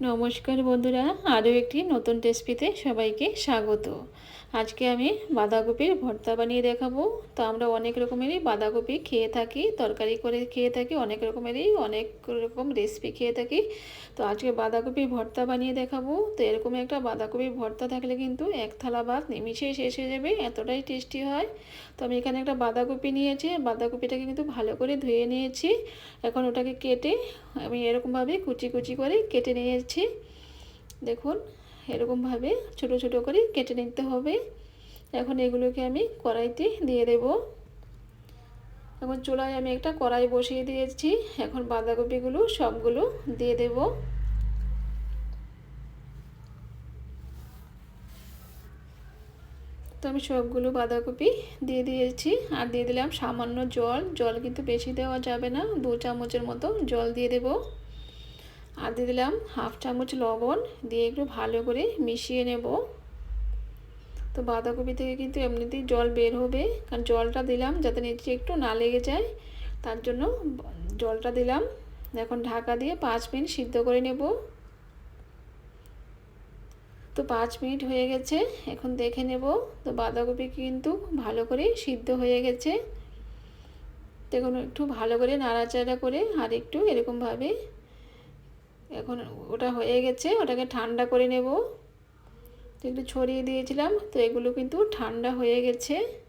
নমস্কার বন্ধুরা, আরও একটি নতুন রেসিপিতে সবাইকে স্বাগত। আজকে আমি বাঁধাকপির ভর্তা বানিয়ে দেখাবো। তো আমরা অনেক রকমেরই বাঁধাকপি খেয়ে থাকি, তরকারি করে খেয়ে থাকি, অনেক রকমেরই, অনেক রকম রেসিপি খেয়ে থাকি। তো আজকে বাঁধাকপির ভর্তা বানিয়ে দেখাবো। তো এরকম একটা বাঁধাকপির ভর্তা থাকলে কিন্তু এক থালা ভাত নিমিশেই শেষ হয়ে যাবে, এতটাই টেস্টি হয়। তো আমি এখানে একটা বাঁধাকপি নিয়েছি, বাঁধাকপিটাকে কিন্তু ভালো করে ধুয়ে নিয়েছি। এখন ওটাকে কেটে আমি এরকমভাবে কুচি কুচি করে কেটে নিয়েছি দেখুন, এরকমভাবে ছোট ছোট করে কেটে নিতে হবে। এখন এগুলোকে আমি কড়াইতে দিয়ে দেব। এখন চুলায় আমি একটা কড়াই বসিয়ে দিয়েছি। এখন বাঁধাকপিগুলো সবগুলো দিয়ে দেব। তো আমি সবগুলো বাঁধাকপি দিয়ে দিয়েছি। আর দিয়ে দিলাম সামান্য জল। জল কিন্তু বেশি দেওয়া যাবে না। দু চামচের মতো জল দিয়ে দেবো। আর দিয়ে দিলাম হাফ চামচ লবণ দিয়ে একটু ভালো করে মিশিয়ে নেব। তো বাঁধাকপি থেকে কিন্তু এমনিতেই জল বের হবে। কারণ জলটা দিলাম যাতে নিচে একটু না লেগে যায়। তার জন্য জলটা দিলাম। এখন ঢাকা দিয়ে পাঁচ মিনিট সিদ্ধ করে নেব। তো পাঁচ মিনিট হয়ে গেছে, এখন দেখে নেব। তো বাঁধাকপি কিন্তু ভালো করে সিদ্ধ হয়ে গেছে। দেখুন, একটু ভালো করে নাড়াচাড়া করে আর একটু এরকমভাবে এখন ওটা হয়ে গেছে, ওটাকে ঠান্ডা করে নেব। একটু ছড়িয়ে দিয়েছিলাম, তো এগুলো কিন্তু ঠান্ডা হয়ে গেছে।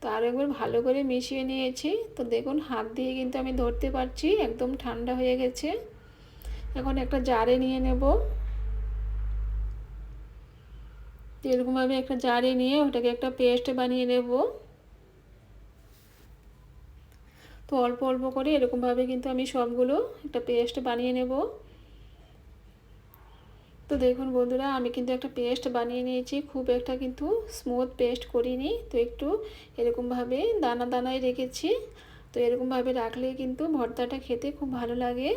তো আর একবার ভালো করে মিশিয়ে নিয়েছি। তো দেখুন, হাত দিয়ে কিন্তু আমি ধরতে পারছি, একদম ঠান্ডা হয়ে গেছে। এখন একটা জারে নিয়ে নেব। এরকমভাবে একটা জারে নিয়ে ওটাকে একটা পেস্ট বানিয়ে নেব। তো অল্প অল্প করে এরকমভাবে কিন্তু আমি সবগুলো একটা পেস্ট বানিয়ে নেব। তো দেখুন বন্ধুরা, আমি কিন্তু একটা পেস্ট বানিয়ে নিয়েছি। খুব একটা কিন্তু স্মুথ পেস্ট করিনি। তো একটু এরকমভাবে দানা দানায় রেখেছি। তো এরকমভাবে রাখলে কিন্তু ভর্তাটা খেতে খুব ভালো লাগে।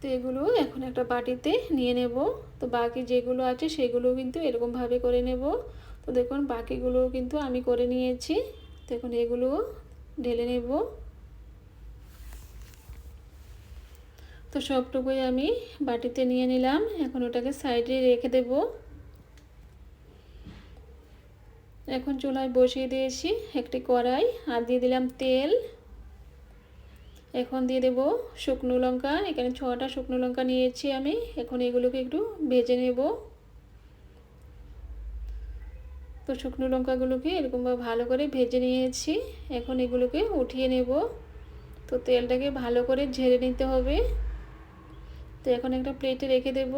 তো এগুলো এখন একটা বাটিতে নিয়ে নেব। তো বাকি যেগুলো আছে সেগুলো কিন্তু এরকমভাবে করে নেব। তো দেখুন বাকিগুলো কিন্তু আমি করে নিয়েছি। দেখুন এগুলো ঢেলে নেব। তো সবটুকুই আমি বাটিতে নিয়ে নিলাম। এখন ওটাকে সাইডে রেখে দেব। এখন চুলায় বসিয়ে দিয়েছি একটি কড়াই আর দিয়ে দিলাম তেল। এখন দিয়ে দেব শুকনো লঙ্কা। এখানে ছটা শুকনো লঙ্কা নিয়েছি আমি। এখন এগুলোকে একটু ভেজে নেব। তো শুকনো লঙ্কাগুলোকে এরকমভাবে ভালো করে ভেজে নিয়েছি। এখন এগুলোকে উঠিয়ে নেব। তো তেলটাকে ভালো করে ঝেড়ে নিতে হবে। তো এখন একটা প্লেটে রেখে দেব।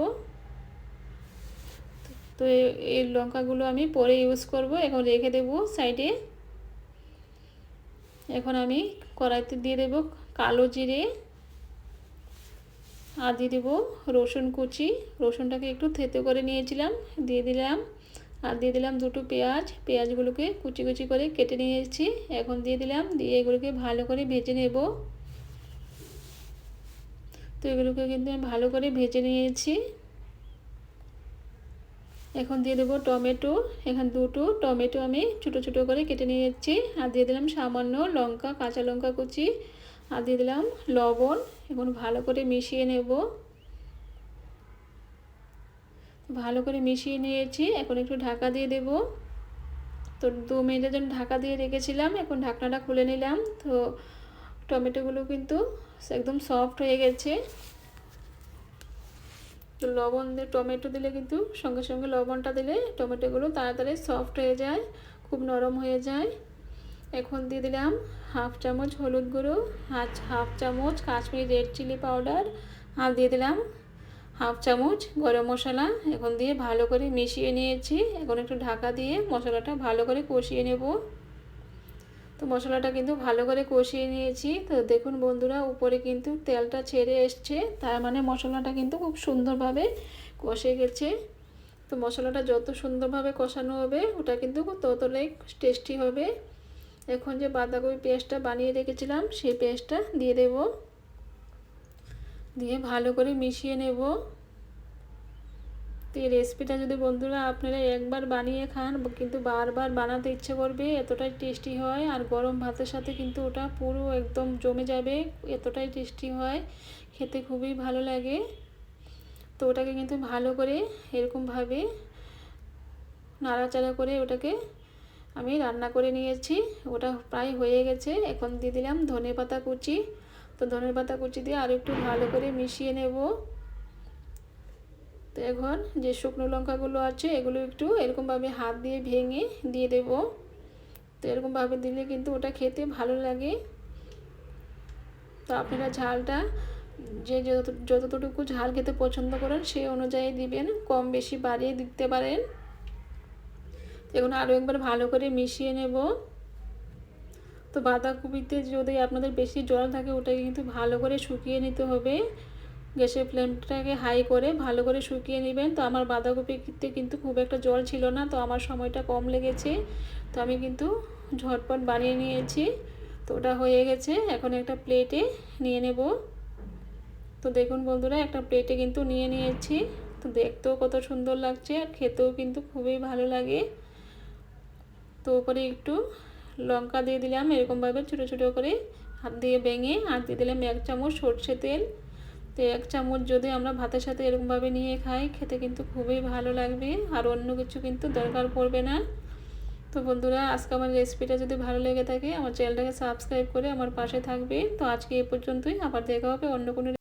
তো এই লঙ্কাগুলো আমি পরে ইউজ করব। এখন রেখে দেব সাইডে এখন আমি কড়াইতে দিয়ে দেব কালো জিরে। আর দিয়ে দেবো রসুন কুচি। রসুনটাকে একটু থেতে করে নিয়েছিলাম, দিয়ে দিলাম। আর দিয়ে দিলাম দুটো পেঁয়াজ। পেঁয়াজগুলোকে কুচি কুচি করে কেটে নিয়েছি। এখন দিয়ে দিলাম, দিয়ে এগুলোকে ভালো করে ভেজে নেব। তো এগুলোকে কিন্তু আমি ভালো করে ভেজে নিয়েছি। এখন দিয়ে দেবো টমেটো। এখানে দুটো টমেটো আমি ছোটো ছোটো করে কেটে নিয়েছি। আর দিয়ে দিলাম সামান্য লঙ্কা, কাঁচা লঙ্কা কুচি। আর দিয়ে দিলাম লবণ। এখন ভালো করে মিশিয়ে নেব। ভালো করে মিশিয়ে নিয়েছি। এখন একটু ঢাকা দিয়ে দেব। তো দু মিনিটের জন্য ঢাকা দিয়ে রেখেছিলাম। এখন ঢাকনাটা খুলে নিলাম। তো টমেটোগুলো কিন্তু একদম সফট হয়ে গেছে। তো লবণ দিয়ে টমেটো দিলে কিন্তু সঙ্গে সঙ্গে লবণটা দিলে টমেটোগুলো তাড়াতাড়ি সফট হয়ে যায়, খুব নরম হয়ে যায়। এখন দিয়ে দিলাম হাফ চামচ হলুদ গুঁড়ো হাফ হাফ চামচ কাশ্মীরি রেড চিলি পাউডার আর দিয়ে দিলাম হাফ চামচ গরম মশলা। এখন দিয়ে ভালো করে মিশিয়ে নিয়েছি। এখন একটু ঢাকা দিয়ে মশলাটা ভালো করে কষিয়ে নেব। তো মশলাটা কিন্তু ভালো করে কষিয়ে নিয়েছি। তো দেখুন বন্ধুরা, উপরে কিন্তু তেলটা ছেড়ে এসছে। তার মানে মশলাটা কিন্তু খুব সুন্দরভাবে কষে গেছে। তো মশলাটা যত সুন্দরভাবে কষানো হবে, ওটা কিন্তু ততটাই টেস্টি হবে। এখন যে বাঁধাকপি পেস্টটা বানিয়ে রেখেছিলাম, সেই পেস্টটা দিয়ে দেব। দিয়ে ভালো করে মিশিয়ে নেব। তো এই রেসিপিটা যদি বন্ধুরা আপনারা একবার বানিয়ে খান, কিন্তু বারবার বানাতে ইচ্ছে করবে, এতটাই টেস্টি হয়। আর গরম ভাতের সাথে কিন্তু ওটা পুরো একদম জমে যাবে, এতটাই টেস্টি হয়, খেতে খুবই ভালো লাগে। তো ওটাকে কিন্তু ভালো করে এরকমভাবে নাড়াচাড়া করে ওটাকে আমি রান্না করে নিয়েছি। ওটা প্রায় হয়ে গেছে, এখন দিয়ে দিলাম ধনে পাতা কুচি। তো ধনে পাতা কুচি দিয়ে আর একটু ভালো করে মিশিয়ে নেব। তো এখন যে শুকনো লঙ্কাগুলো আছে, এগুলো একটু এরকমভাবে হাত দিয়ে ভেঙে দিয়ে দেব। তো এরকমভাবে দিলে কিন্তু ওটা খেতে ভালো লাগে। তো আপনারা ঝালটা যে যত, যতটুকু ঝাল খেতে পছন্দ করেন, সেই অনুযায়ী দিবেন, কম বেশি বাড়িয়ে দিতে পারেন। এখন আরও একবার ভালো করে মিশিয়ে নেব। তো বাঁধাকপিতে যদি আপনাদের বেশি জল থাকে, ওটাকে কিন্তু ভালো করে শুকিয়ে নিতে হবে। গ্যাসের ফ্লেমটাকে হাই করে ভালো করে শুকিয়ে নেবেন। তো আমার বাঁধাকপিতে কিন্তু খুব একটা জল ছিল না, তো আমার সময়টা কম লেগেছে। তো আমি কিন্তু ঝটপট বানিয়ে নিয়েছি। তো ওটা হয়ে গেছে। এখন একটা প্লেটে নিয়ে নেব। তো দেখুন বন্ধুরা, একটা প্লেটে কিন্তু নিয়ে নিয়েছি। তো দেখতেও কত সুন্দর লাগছে আর খেতেও কিন্তু খুবই ভালো লাগে। তো ওপরে একটু লঙ্কা দিয়ে দিলাম, এরকমভাবে ছোটো ছোটো করে হাত দিয়ে ভেঙে। আর দিয়ে দিলাম এক চামচ সর্ষে তেল। তো এক চামচ যদি আমরা ভাতের সাথে এরকমভাবে নিয়ে খাই, খেতে কিন্তু খুবই ভালো লাগবে। আর অন্য কিছু কিন্তু দরকার পড়বে না। তো বন্ধুরা, আজকে আমার রেসিপিটা যদি ভালো লেগে থাকে, আমার চ্যানেলটাকে সাবস্ক্রাইব করে আমার পাশে থাকবে। তো আজকে এ পর্যন্তই, আবার দেখা হবে অন্য কোনো